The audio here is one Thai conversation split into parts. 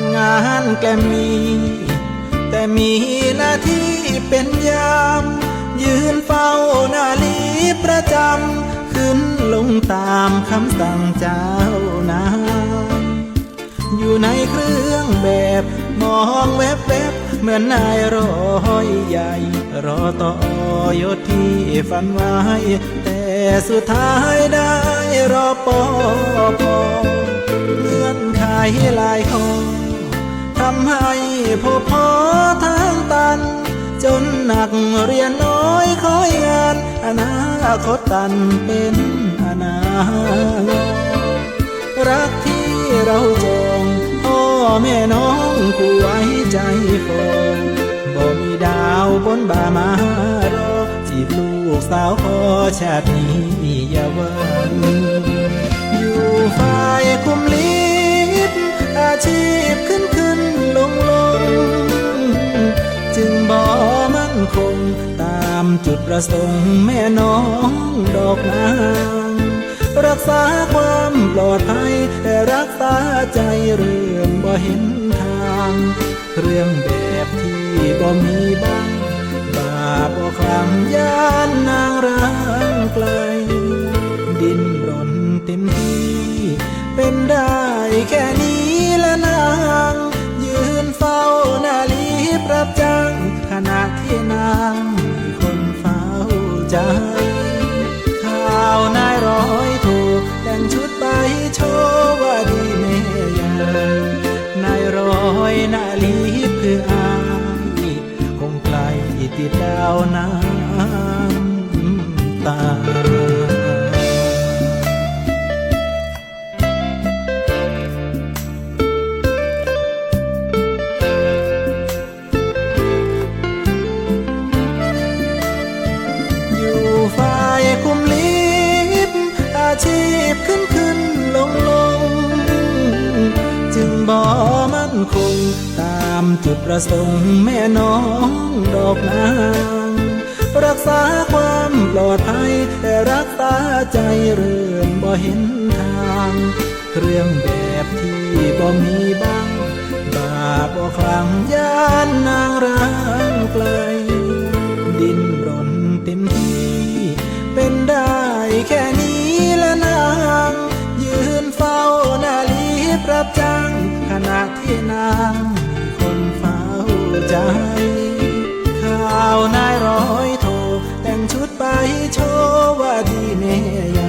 ำงานแกมมี แต่มีหน้าที่เป็นยาม ยืนเฝ้าหน้าลีประจำ ขึ้นลงตามคำสั่งเจ้านายอยู่ในเครื่องแบบ มองแวบแวบๆเหมือนนายร้อยใหญ่ รอต่อยศที่ฝันไว้ แต่สุดท้ายได้รอปอพอเงื่อนไขหลายข้อำให้พอพอทางตัน จนหนักเรียนน้อยคอยงาน อนาคตตันเป็นอนาคตรักที่เราจองพ่อแม่น้องกูไว้ใจฟองบ่มีดาวบนบ่ามารอจีบลูกสาวพอชาตินี้อย่าหวังอยู่ฝ่ายคุมลิ จุดประสงค์แม่น้องดอกนางรักษาความปลอดภัยแต่รักษาใจเรื่องบ่เห็นทาง เรื่องแบบที่บ่มีบ้างบาปบ่คลังยานนางร้าง นาลีเพื่ออายคงไกลติดดาวน้ำตา จุดประสงค์แม่น้องดอกนาง รักษาความปลอดภัย แต่รักษาใจเรื่องบ่เห็นทาง เครื่องแบบที่บ่มีบ้างบาปบ่คลังย่านนางร้างไกล ดินรนเต็มที่ เป็นได้แค่นี้ละนาง ยืนเฝ้านาลีปรับจังขณะที่นาง ข่าวนายร้อยโทแต่งชุดไปโชว่าดีเมีย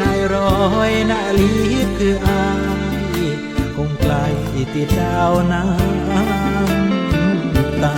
นายร้อยนาลีบคืออายคงไกลติดดาวน้ำตา